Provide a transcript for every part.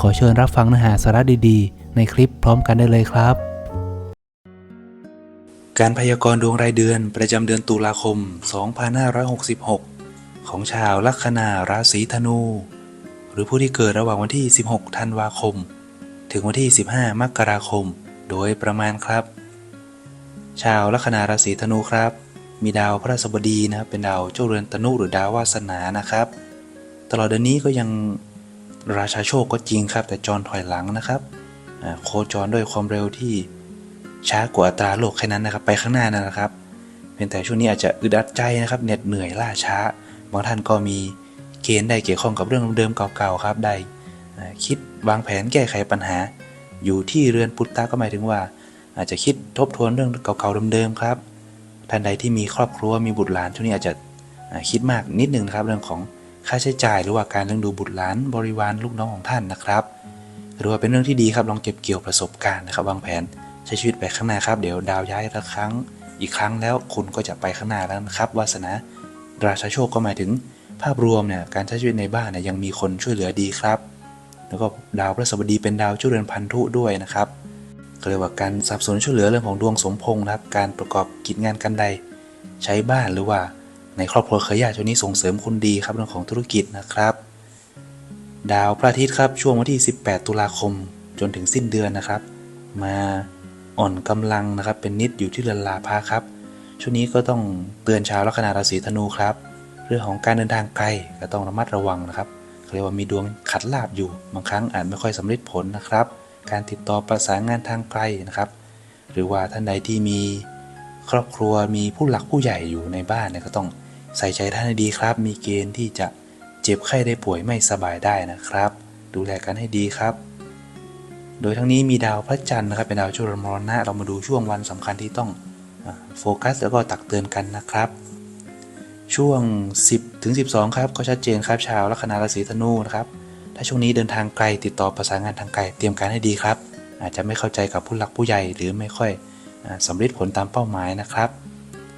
ขอเชิญรับฟังเนื้อหาสาระดีๆ ในคลิปพร้อมกันได้เลยครับ การพยากรณ์ดวงรายเดือนประจำเดือนตุลาคม 2566 ของชาวลัคนาราศีธนู หรือผู้ที่เกิดระหว่างวันที่ 16 ธันวาคม ถึงวันที่ 15 มกราคม โดยประมาณครับ ชาวลัคนาราศีธนูครับ มีดาวพระราบดีนะครับเป็นดาวเจ้าเรือนตนุหรือดาววาสนานะครับ ตลอดเดือนนี้ก็ยัง ราชาโชคก็จริงครับ แต่จรถอยหลังนะครับโคจรด้วยความเร็วที่ช้ากว่าอัตราโลกแค่นั้นนะครับ ไปข้างหน้านะครับเพียงแต่ช่วงนี้อาจจะอึดอัดใจนะครับเหน็ดเหนื่อยล่าช้า บางท่านก็มีเกณฑ์ได้เกี่ยวข้องกับเรื่องเดิมๆเก่าๆครับได้คิดวางแผนแก้ไขปัญหา อยู่ที่เรือนพุทธะก็หมายถึงว่า อาจจะคิดทบทวนเรื่องเก่าๆเดิมๆครับ ท่านใดที่มีครอบครัวมีบุตรหลานช่วงนี้อาจจะคิดมากนิดนึงนะครับเรื่องของ ค่าใช้จ่ายหรือว่าการเลี้ยงดูบุตรหลานบริวารลูกน้องของท่านนะครับ หรือว่าเป็นเรื่องที่ดีครับลองเก็บเกี่ยวประสบการณ์นะครับวางแผนใช้ชีวิตไปข้างหน้าครับเดี๋ยวดาวย้ายละครั้ง อีกครั้งแล้วคุณก็จะไปข้างหน้าแล้วนะครับวาสนาราชาโชคก็หมายถึงภาพรวมเนี่ยการใช้ชีวิตในบ้านเนี่ยยังมีคนช่วยเหลือดีครับ แล้วก็ดาวพฤหัสบดีเป็นดาวเจ้าเรือนพันธุด้วยนะครับก็เรียกว่าการสับสนุนช่วยเหลือเรื่องของดวงสมพงษ์นะครับ การประกอบกิจงานกันใด ใช้บ้านหรือว่า ในครอบครัวเคยญาติช่วงนี้ส่งเสริมคุณดีครับเรื่องของธุรกิจนะครับ ดาวพระอาทิตย์ครับช่วงวันที่ 18 ตุลาคม จนถึงสิ้นเดือนนะครับ มาอ่อนกำลังนะครับเป็นนิดอยู่ที่เรือนลาภะครับ ช่วงนี้ก็ต้องเตือนชาวลัคนาราศีธนูครับ เรื่องของการเดินทางไกลก็ต้องระมัดระวังนะครับเรียกว่ามีดวงขัดลาบอยู่ บางครั้งอาจไม่ค่อยสำเร็จผลนะครับ การติดต่อประสานงานทางไกลนะครับ หรือว่าท่านใดที่มีครอบครัวมีผู้หลักผู้ใหญ่อยู่ในบ้านเนี่ยก็ต้อง ใส่ใจท่านให้ดีครับ มีเกณฑ์ที่จะเจ็บไข้ได้ป่วยไม่สบายได้นะครับ ดูแลกันให้ดีครับ โดยทั้งนี้มีดาวพระจันทร์นะครับเป็นดาวจุลมรณะเรามาดูช่วงวันสำคัญที่ต้องโฟกัสแล้วก็ตักเตือนกันนะครับ ช่วง 10ถึง12 ครับก็ชัดเจนครับชาวลัคนาราศีธนูนะครับถ้าช่วงนี้เดินทางไกลติดต่อประสานงานทางไกลเตรียมการให้ดีครับ อาจจะไม่เข้าใจกับผู้หลักผู้ใหญ่หรือไม่ค่อยอสำเร็จผลตามเป้าหมายนะครับ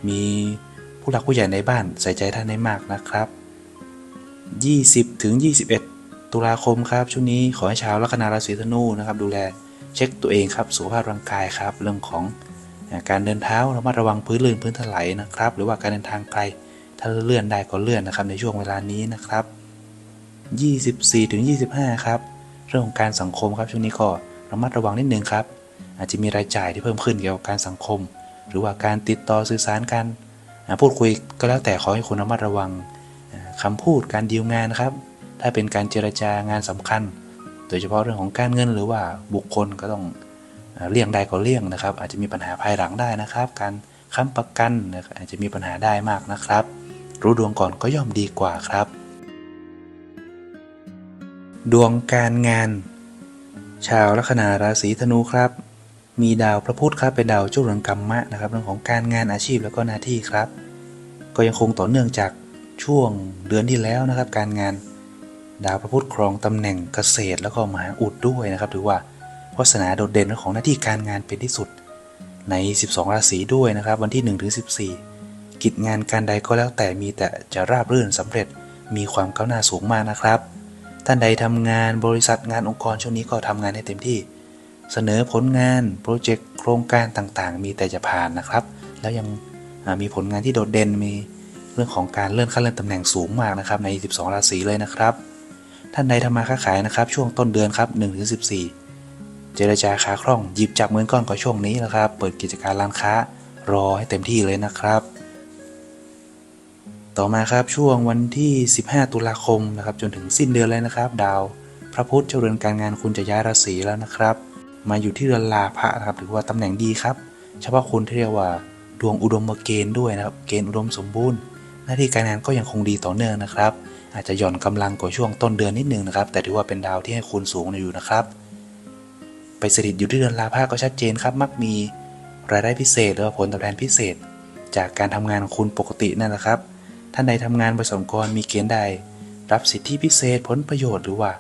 มี ผู้หลักผู้ใหญ่ในบ้านใส่ใจท่านให้มากนะครับ 20ถึง21 ตุลาคมครับ ช่วงนี้ขอให้ชาวลัคนาราศีธนูนะครับ ดูแลเช็คตัวเองครับสุขภาพร่างกายครับ เรื่องของการเดินเท้าระมัดระวังพื้นลื่นพื้นถลายนะครับ หรือว่าการเดินทางไกลถ้าเลื่อนได้ก็เลื่อนนะครับในช่วงเวลานี้นะครับ 24ถึง25 ครับ เรื่องของการสังคมครับช่วงนี้ก็ระมัดระวังนิดนึงครับ อาจจะมีรายจ่ายที่เพิ่มขึ้นเกี่ยวกับการสังคม หรือว่าการติดต่อสื่อสารกัน พูดคุยก็แล้วแต่ขอให้คุณระมัดระวังอ่าคำพูดการดีลงานครับ ถ้าเป็นการเจรจางานสำคัญ โดยเฉพาะเรื่องของการเงินหรือว่าบุคคลก็ต้องเลี่ยงได้ก็เลี่ยงนะครับ อาจจะมีปัญหาภายหลังได้นะครับ การค้ำประกันอาจจะมีปัญหาได้มากนะครับ รู้ดวงก่อนก็ย่อมดีกว่าครับ ดวงการงาน ชาวลัคนาราศีธนูครับ มีดาวพระพุธครับเป็นดาวเจ้าเรือนกรรมะนะครับเรื่องของการงานอาชีพแล้วก็หน้าที่ครับ ก็ยังคงต่อเนื่องจากช่วงเดือนที่แล้วนะครับ การงานดาวพระพุธครองตำแหน่งเกษตรแล้วก็มหาอุดด้วยนะครับถือว่าวาสนาโดดเด่นเรื่องของหน้าที่การงานเป็นที่สุดใน 12 ราศีด้วยนะครับ วันที่1ถึง14 กิจงานการใดก็แล้วแต่มีแต่จะราบรื่นสำเร็จมีความก้าวหน้าสูงมากนะครับ ท่านใดทำงานบริษัทงานองค์กรช่วงนี้ก็ทำงานให้เต็มที่ เสนอผลงานโปรเจกต์โครงการต่างๆ มีแต่จะผ่านนะครับ แล้วยังมีผลงานที่โดดเด่นมีเรื่องของการเลื่อนขั้นเลื่อนตำแหน่งสูงมากนะครับใน 12 ราศีเลยนะครับ ท่านใดทำมาค้าขายนะครับ ช่วงต้นเดือนครับ1ถึง14 เจรจาค้าคล่องหยิบจับเงินก้อนก็ช่วงนี้นะครับ เปิดกิจการร้านค้ารอให้เต็มที่เลยนะครับต่อมาครับช่วงวันที่ 15 ตุลาคมนะครับจนถึงสิ้นเดือนเลยนะครับ ดาว พระพุธเจรือนการงานคุณจะย้ายราศีแล้วนะครับ มาอยู่ที่เรือนลาภะนะครับถือว่าตำแหน่งดีครับ เฉพาะคุณที่เรียกว่าดวงอุดมเกณฑ์ด้วยนะครับ เกณฑ์อุดมสมบูรณ์ หน้าที่การงานก็ยังคงดีต่อเนื่องนะครับ อาจจะหย่อนกำลังกว่าช่วงต้นเดือนนิดนึงนะครับ แต่ถือว่าเป็นดาวที่ให้คุณสูงอยู่นะครับ ไปสถิตอยู่ที่เดือนลาภะก็ชัดเจนครับ มักมีรายได้พิเศษหรือว่าผลตอบแทนพิเศษ จากการทำงานของคุณปกตินั่นแหละครับ ท่านใดทำงานบริษัทกรมีเกณฑ์ใด รับสิทธิพิเศษผลประโยชน์หรือว่า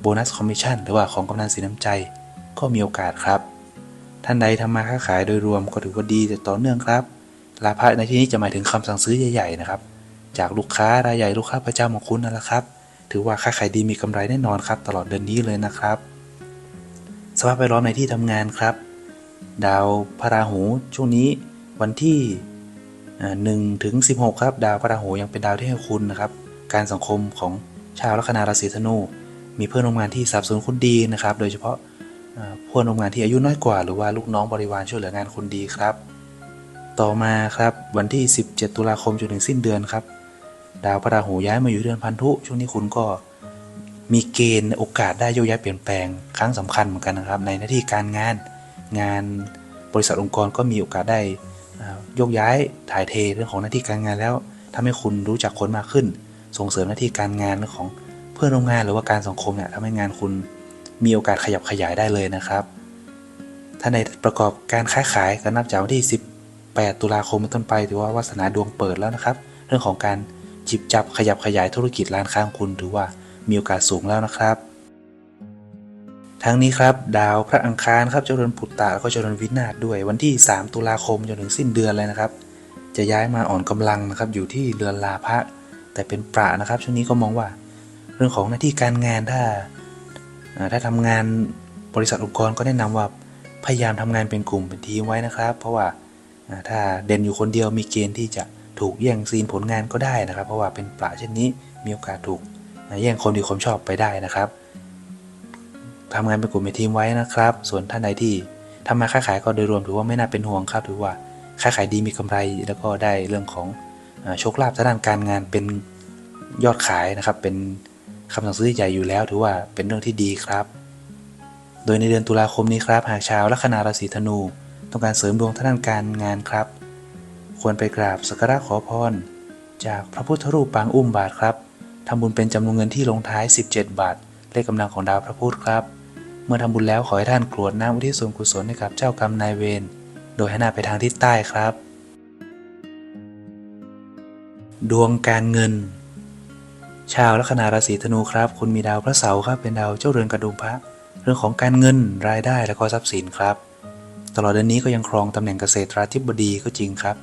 โบนัสคอมมิชชั่นหรือว่าของกำนันสีน้ำใจ ก็มีโอกาสครับ ท่านใดทำมาค้าขายโดยรวมก็ถือว่าดีแต่ต่อเนื่องครับ ลาภะในที่นี้จะหมายถึงคำสั่งซื้อใหญ่ๆนะครับ จากลูกค้ารายใหญ่ลูกค้าประจำของคุณนั่นแหละครับ ถือว่าค้าขายดีมีกำไรแน่นอนครับ ตลอดเดือนนี้เลยนะครับ สภาพแวดล้อมในที่ทำงานครับ ดาวพระราหูช่วงนี้วันที่หนึ่งถึงสิครับ ดาวพระราหูยังเป็นดาวที่ให้คุณนะครับ การสังคมของชาวลัคนาราศีธนูมีเพื่อนร่วมงานที่สับสนคุณดีนะครับ โดยเฉพาะ พื่อนร่วมงานที่อายุน้อยกว่า หรือว่าลูกน้องบริวารช่วยเหลืองานคุณดีครับ ต่อมาครับวันที่ 17 ตุลาคมจนถึงสิ้นเดือนครับ ดาวพระราหูย้ายมาอยู่เดือนพันธุ ช่วงนี้คุณก็มีเกณฑ์โอกาสได้โยกย้ายเปลี่ยนแปลงครั้งสำคัญเหมือนกันนะครับ ในหน้าที่การงานงานบริษัทองค์กรก็มีโอกาสได้โยกย้ายถ่ายเทเรื่องของหน้าที่การงานแล้วทำให้คุณรู้จักคนมากขึ้น ส่งเสริมหน้าที่การงานเรื่องของเพื่อนร่วมงานหรือว่าการสังคมเนี่ยทำให้งานคุณ มีโอกาสขยับขยายได้เลยนะครับ ถ้าในประกอบการค้าขายก็นับจากวันที่ 18 ตุลาคมเป็นต้นไปถือว่าวาสนาดวงเปิดแล้วนะครับ เรื่องของการจิบจับขยับขยายธุรกิจร้านค้าของคุณถือว่ามีโอกาสสูงแล้วนะครับ ทั้งนี้ครับ ดาวพระอังคารครับเจริญปุตตะแล้วก็เจริญวินาศด้วยวันที่ 3 ตุลาคมจนถึงสิ้นเดือนเลยนะครับ จะย้ายมาอ่อนกำลังนะครับอยู่ที่เรือนลาภะแต่เป็นประนะครับ ช่วงนี้ก็มองว่า เรื่องของหน้าที่การงานถ้า ถ้าทำงานบริษัทองค์กรก็แนะนำว่าพยายามทำงานเป็นกลุ่มเป็นทีมไว้นะครับ เพราะว่าถ้าเด่นอยู่คนเดียวมีเกณฑ์ที่จะถูกแย่งซีนผลงานก็ได้นะครับ เพราะว่าเป็นประเช่นนี้มีโอกาสถูกแย่งคนดีความชอบไปได้นะครับทำงานเป็นกลุ่มเป็นทีมไว้นะครับ ส่วนท่านใดที่ทำมาค้าขายก็โดยรวมถือว่าไม่น่าเป็นห่วงครับถือว่าค้าขายดีมีกำไรแล้วก็ได้เรื่องของโชคลาภทางด้านการงานเป็นยอดขายนะครับเป็น คำสั่งซื้อใหญ่อยู่แล้วถือว่าเป็นเรื่องที่ดีครับ โดยในเดือนตุลาคมนี้ครับ หากชาวลัคนาราศีธนู ต้องการเสริมดวงทางด้านการงานครับ ควรไปกราบสักการะขอพร จากพระพุทธรูปปางอุ้มบาทครับทำบุญเป็นจำนวนเงินที่ลงท้าย 17 บาท เลขกำลังของดาวพระพุธครับ เมื่อทำบุญแล้วขอให้ท่านกรวดน้ำอุทิศส่วนกุศลให้กับเจ้ากรรมนายเวร โดยให้หน้าไปทางทิศใต้ครับ ดวงการเงิน ชาวลัคนาราศีธนูครับ คุณมีดาวพระเสาร์ครับเป็นดาวเจ้าเรือนกระดุมพระ เรื่องของการเงินรายได้และก็ทรัพย์สินครับ ตลอดเดือนนี้ก็ยังครองตำแหน่งเกษตราธิบดีก็จริงครับ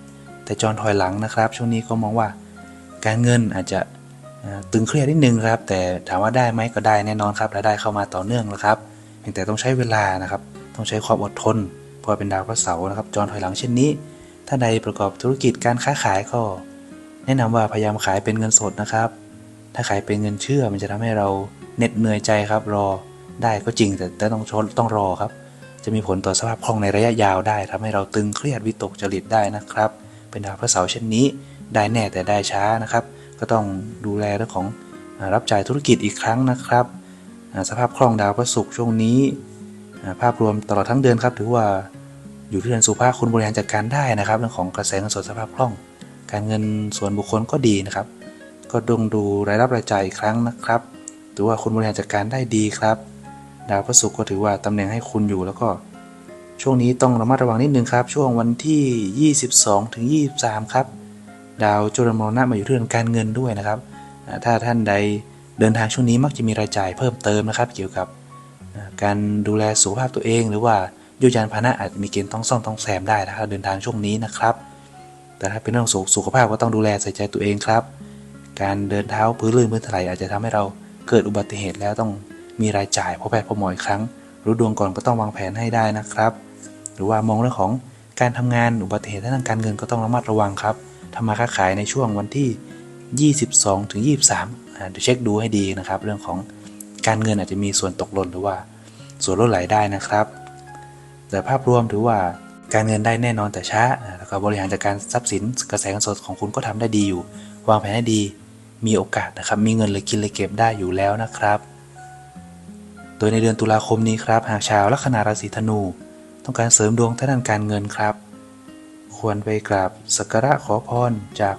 แต่จรถอยหลังนะครับ ช่วงนี้ก็มองว่า การเงินอาจจะตึงเครียดนิดนึงครับ แต่ถามว่าได้ไหมก็ได้แน่นอนครับรายได้เข้ามาต่อเนื่องแล้วครับเพียงแต่ต้องใช้เวลานะครับ ต้องใช้ความอดทนเพราะเป็นดาวพระเสาร์นะครับ จรถอยหลังเช่นนี้ ถ้าใดประกอบธุรกิจการค้าขายก็ แนะนำว่าพยายามขายเป็นเงินสดนะครับ ถ้าขายเป็นเงินเชื่อมันจะทำให้เราเหน็ดเหนื่อยใจครับรอได้ก็จริงแต่แต,ต้องชนต้องรอครับ จะมีผลต่อสภาพคล่องในระยะยาวได้ทำให้เราตึงเครียดวิตกจริตได้นะครับ เป็นดาวพระเสาร์เช่นนี้ ได้แน่แต่ได้ช้านะครับ ก็ต้องดูแลเรื่องของรับจ่ายธุรกิจอีกครั้งนะครับ สภาพคล่องดาวพระศุกร์ช่วงนี้ภาพรวมตลอดทั้งเดือนครับถือว่าอยู่ที่เดือนสุภาพคุณบริหารจัดการได้นะครับ เรื่องของกระแสเงินสดสภาพคล่อง การเงินส่วนบุคคลก็ดีนะครับ ก็ดงดูรายรับรายจ่ายอีกครั้งนะครับถือว่าคุณบริหารจัดการได้ดีครับ ดาวพระศุกร์ก็ถือว่าตำแหน่งให้คุณอยู่แล้วก็ ช่วงนี้ต้องระมัดระวังนิดนึงครับ ช่วงวันที่ 22ถึง23 ครับ ดาวจุลมรณะมาอยู่ที่เรื่อนการเงินด้วยนะครับ ถ้าท่านใดเดินทางช่วงนี้มักจะมีรายจ่ายเพิ่มเติมนะครับ เกี่ยวกับการดูแลสุขภาพตัวเอง หรือว่ายุยานพาหนะอาจมีเกณฑ์ต้องซ่อมต้องแซมได้นะครับเดินทางช่วงนี้นะครับ แต่ถ้าเป็นเรื่องสุขสุขภาพก็ต้องดูแลใส่ใจตัวเองครับ การเดินเท้าพื้นลื่นพื้นถลายอาจจะทำให้เราเกิดอุบัติเหตุแล้วต้องมีรายจ่ายพบแพทย์พบหมออีกครั้ง รู้ดวงก่อนก็ต้องวางแผนให้ได้นะครับ หรือว่ามองเรื่องของการทำงานอุบัติเหตุทางการเงินก็ต้องระมัดระวังครับทำมาค้าขายในช่วงวันที่ 22ถึง23อ่าเดี๋ยวเช็คดูให้ดีนะครับ เรื่องของการเงินอาจจะมีส่วนตกหล่นหรือว่า ส่วนลดไหลได้นะครับ แต่ภาพรวมถือว่าการเงินได้แน่นอนแต่ช้า แล้วก็บริหารจัดการทรัพย์สินกระแสเงินสดของคุณก็ทำได้ดีอยู่ วางแผนให้ดี มีโอกาสนะครับ มีเงินเลยกินเลยเก็บได้อยู่แล้วนะครับ โดยในเดือนตุลาคมนี้ครับ หากชาวลัคนาราศีธนู ต้องการเสริมดวงทางด้านการเงินครับ ควรไปกราบสักการะขอพรจาก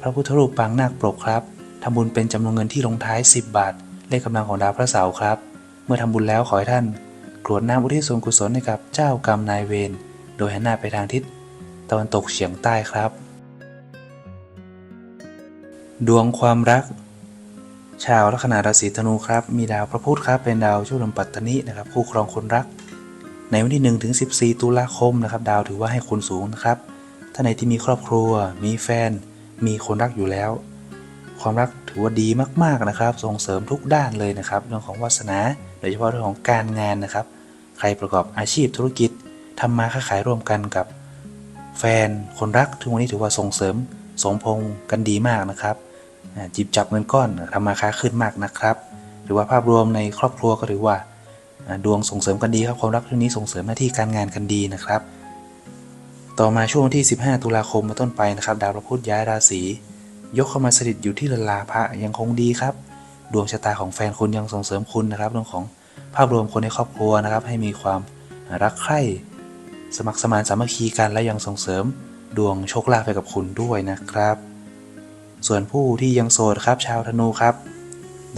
พระพุทธรูปปางนาคปรกครับทำบุญเป็นจำนวนเงินที่ลงท้าย 10 บาท เลขกำลังของดาวพระเสาร์ครับ เมื่อทำบุญแล้วขอให้ท่านกรวดน้ำอุทิศส่วนกุศลให้กับเจ้ากรรมนายเวร โดยหันหน้าไปทางทิศตะวันตกเฉียงใต้ครับ ดวงความรัก ชาวลัคนาราศีธนูครับ มีดาวพระพุธครับ เป็นดาวช่วยลมปัตตนินะครับ คู่ครองคนรัก ในวันที่1ถึง14 ตุลาคมนะครับ ดาวถือว่าให้คุณสูงนะครับ ถ้าในที่มีครอบครัว มีแฟน มีคนรักอยู่แล้ว ความรักถือว่าดีมากๆนะครับ ส่งเสริมทุกด้านเลยนะครับ เรื่องของวาสนา โดยเฉพาะเรื่องของการงานนะครับ ใครประกอบอาชีพธุรกิจทำมาค้าขายร่วมกันกับ แฟน คนรักทุกวันนี้ถือว่าส่งเสริมสมพงกันดีมากนะครับ จิบจับเงินก้อนทำมาค้าขึ้นมากนะครับ หรือว่าภาพรวมในครอบครัวก็ถือว่าดวงส่งเสริมกันดีครับความรักเรื่องนี้ส่งเสริมหน้าที่การงานกันดีนะครับ ต่อมาช่วงที่ 15 ตุลาคมเป็นต้นไปนะครับ ดาวพระพุธย้ายราศียกเข้ามาสถิตอยู่ที่เรือนลาภะยังคงดีครับ ดวงชะตาของแฟนคุณยังส่งเสริมคุณนะครับเรื่องของภาพรวมคนในครอบครัวนะครับ ให้มีความรักใคร่สมัครสมานสามัคคีกันและยังส่งเสริมดวงโชคลาภให้กับคุณด้วยนะครับ ส่วนผู้ที่ยังโสดครับชาวธนูครับ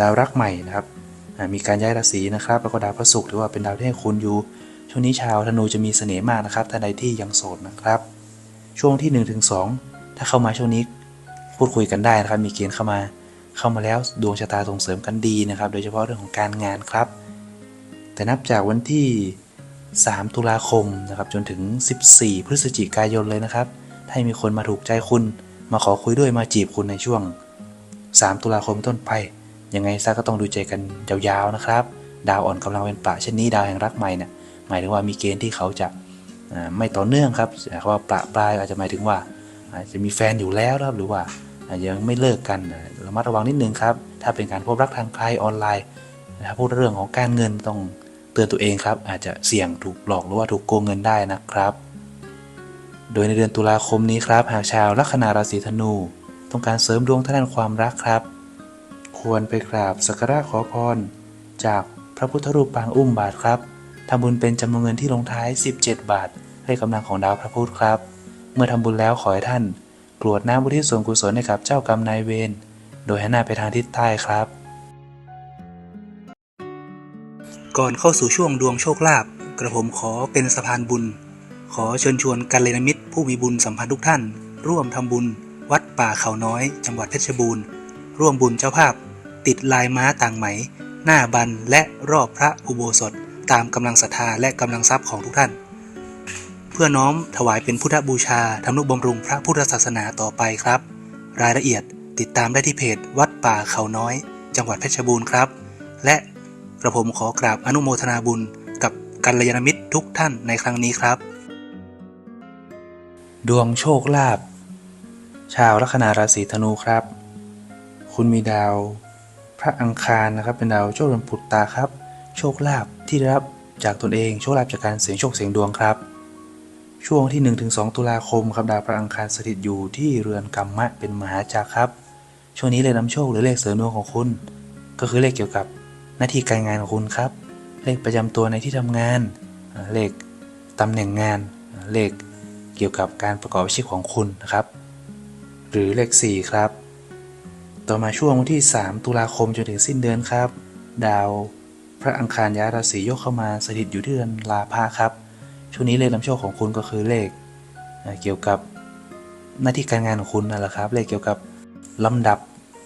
ดาวรักใหม่นะครับมีการย้ายราศีนะครับ แล้วก็ดาวพระศุกร์ถือว่าเป็นดาวที่ให้คุณอยู่ ช่วงนี้ชาวธนูจะมีเสน่ห์มากนะครับท่านใดที่ยังโสดนะครับ ช่วงที่1นถึงสถ้าเข้ามาช่วงนี้พูดคุยกันได้นะครับ มีเกณฑ์เข้ามา เข้ามาแล้วดวงชะตาส่งเสริมกันดีนะครับ โดยเฉพาะเรื่องของการงานครับ แต่นับจากวันที่ 3 ตุลาคมนะครับ จนถึง 14 พฤศจิกายนเลยนะครับ ถ้ามีคนมาถูกใจคุณ มาขอคุยด้วยมาจีบคุณในช่วง 3 ตุลาคมต้นไป ยังไงซะก็ต้องดูใจกันยาวๆนะครับ ดาวอ่อนกำลังเป็นปะเช่นนี้ดาวแห่งรักใหม่เนี่ยหมายถึงว่ามีเกณฑ์ที่เขาจะไม่ต่อเนื่องครับคำว่าประปรายอาจจะหมายถึงว่าอาจจะมีแฟนอยู่แล้วครับหรือว่ายังไม่เลิกกันระมัดระวังนิดนึงครับ ถ้าเป็นการพบรักทางไกลออนไลน์ถ้าพูดเรื่องของการเงินต้องเตือนตัวเองครับ อาจจะเสี่ยงถูกหลอกหรือว่าถูกโกงเงินได้นะครับ โดยในเดือนตุลาคมนี้ครับ หากชาวลัคนาราศีธนู ต้องการเสริมดวงทางด้านความรักครับ ควรไปกราบสักการะขอพร จากพระพุทธรูปปางอุ้มบาทครับทำบุญเป็นจำนวนเงินที่ลงท้าย 17 บาทให้กำลังของดาวพระพุธครับ เมื่อทำบุญแล้วขอให้ท่านกรวดน้ำบุทิศส่วนกุศลให้กับเจ้ากรรมนายเวร โดยหันหน้าไปทางทิศใต้ครับ ก่อนเข้าสู่ช่วงดวงโชคลาภกระผมขอเป็นสะพานบุญ ขอเชิญชวนกัลยาณมิตรผู้มีบุญสัมพันธ์ทุกท่าน ร่วมทำบุญ วัดป่าเขาน้อย จังหวัดเพชรบูรณ์ ร่วมบุญเจ้าภาพ ติดลายม้าต่างไหม หน้าบันและรอบพระอุโบสถ ตามกำลังศรัทธาและกำลังทรัพย์ของทุกท่าน เพื่อน้อมถวายเป็นพุทธบูชาทำนุบำรุงพระพุทธศาสนาต่อไปครับ รายละเอียดติดตามได้ที่เพจวัดป่าเขาน้อย จังหวัดเพชรบูรณ์ครับ และกระผมขอกราบอนุโมทนาบุญ กับกัลยาณมิตรทุกท่านในครั้งนี้ครับ ดวงโชคลาภชาวลัคนาราศีธนูครับ คุณมีดาว พระอังคารนะครับ เป็นดาวโชคลมปุตตาครับ โชคลาภที่ได้รับจากตนเองโชคลาภจากการเสี่ยงโชคเสี่ยงดวงครับ ช่วงที่ 1-2 ตุลาคมครับดาวพระอังคารสถิตอยู่ที่เรือนกรรมะเป็นมหาจักรครับ ช่วงนี้เลยนำโชคหรือเลขเสริมดวงของคุณ ก็คือเลขเกี่ยวกับหน้าที่การงานของคุณครับ เลขประจำตัวในที่ทำงาน เลขตำแหน่งงาน เลข กี่ยวกับการประกอบอาชีพของคุณนะครับ หรือเลข 4 ครับ ต่อมาช่วงวันที่ 3 ตุลาคมจนถึงสิ้นเดือนครับ ดาวพระอังคารย้ายราศียกเข้ามาสถิตอยู่ที่เดือนลาภะครับ ช่วงนี้เลขนำโชคของคุณก็คือเลขเกี่ยวกับหน้าที่การงานของคุณนั่นแหละครับ เลขเกี่ยวกับลำดับ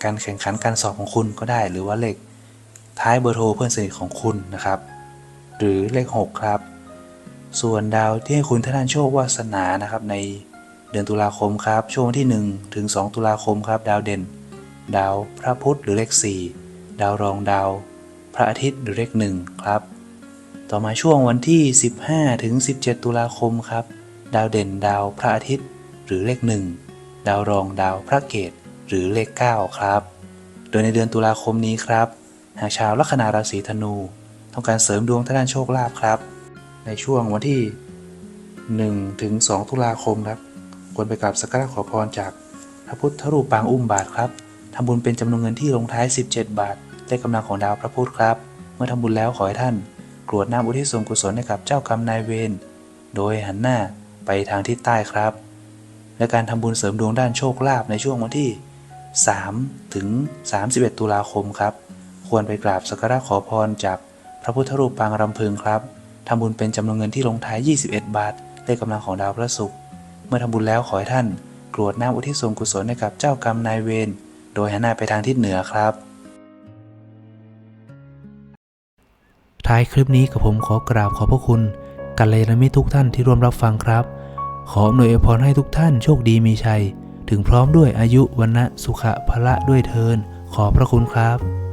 การแข่งขันการสอบของคุณก็ได้ หรือว่าเลขท้ายเบอร์โทรเพื่อนสนิทของคุณนะครับ หรือเลข 6 ครับ ส่วนดาวที่ให้คุณทางด้านโชควาสนานะครับในเดือนตุลาคมครับ ช่วงวันที่ 1 ถึง 2 ตุลาคมครับ ดาวเด่น ดาวพระพุธหรือเลข 4 ดาวรองดาว พระอาทิตย์หรือเลข1ครับ ต่อมาช่วงวันที่ 15 ถึง 17 ตุลาคมครับ ดาวเด่นดาวพระอาทิตย์ หรือเลข 1 ดาวรองดาวพระเกตหรือเลข 9 ครับ โดยในเดือนตุลาคมนี้ครับ หากชาวลัคนาราศีธนู ต้องการเสริมดวงทางด้านโชคลาภครับ ในช่วงวันที่1ถึง2ตุลาคมครับควรไปกราบสักการะขอพรจากพระพุทธรูปปางอุ้มบาทครับทำบุญเป็นจำนวนเงินที่ลงท้าย 17 บาทเลขกำลังของดาวพระพุธครับ เมื่อทำบุญแล้วขอให้ท่าน กรวดน้ำอุทิศส่วนกุศลให้กับเจ้ากรรมนายเวรโดยหันหน้าไปทางทิศใต้ครับ และการทำบุญเสริมดวงด้านโชคลาภในช่วงวันที่ 3 ถึง 31 ตุลาคมครับ ควรไปกราบสักการะขอพรจากพระพุทธรูปปางรำพึงครับ ทำบุญเป็นจำนวนเงินที่ลงท้าย 21 บาทเลขกำลังของดาวพระศุกร์เมื่อทำบุญแล้วขอให้ท่าน กรวดน้ำอุทิศส่วนกุศลให้กับเจ้ากรรมนายเวรโดยหันหน้าไปทางทิศเหนือครับ ท้ายคลิปนี้กับผมขอกราบขอบพระคุณกัลยาณมิตรทุกท่านที่ร่วมรับฟังครับ ขออำนวยอวยพรให้ทุกท่านโชคดีมีชัย ถึงพร้อมด้วยอายุวันนะสุขะพละด้วยเทินขอพระคุณครับ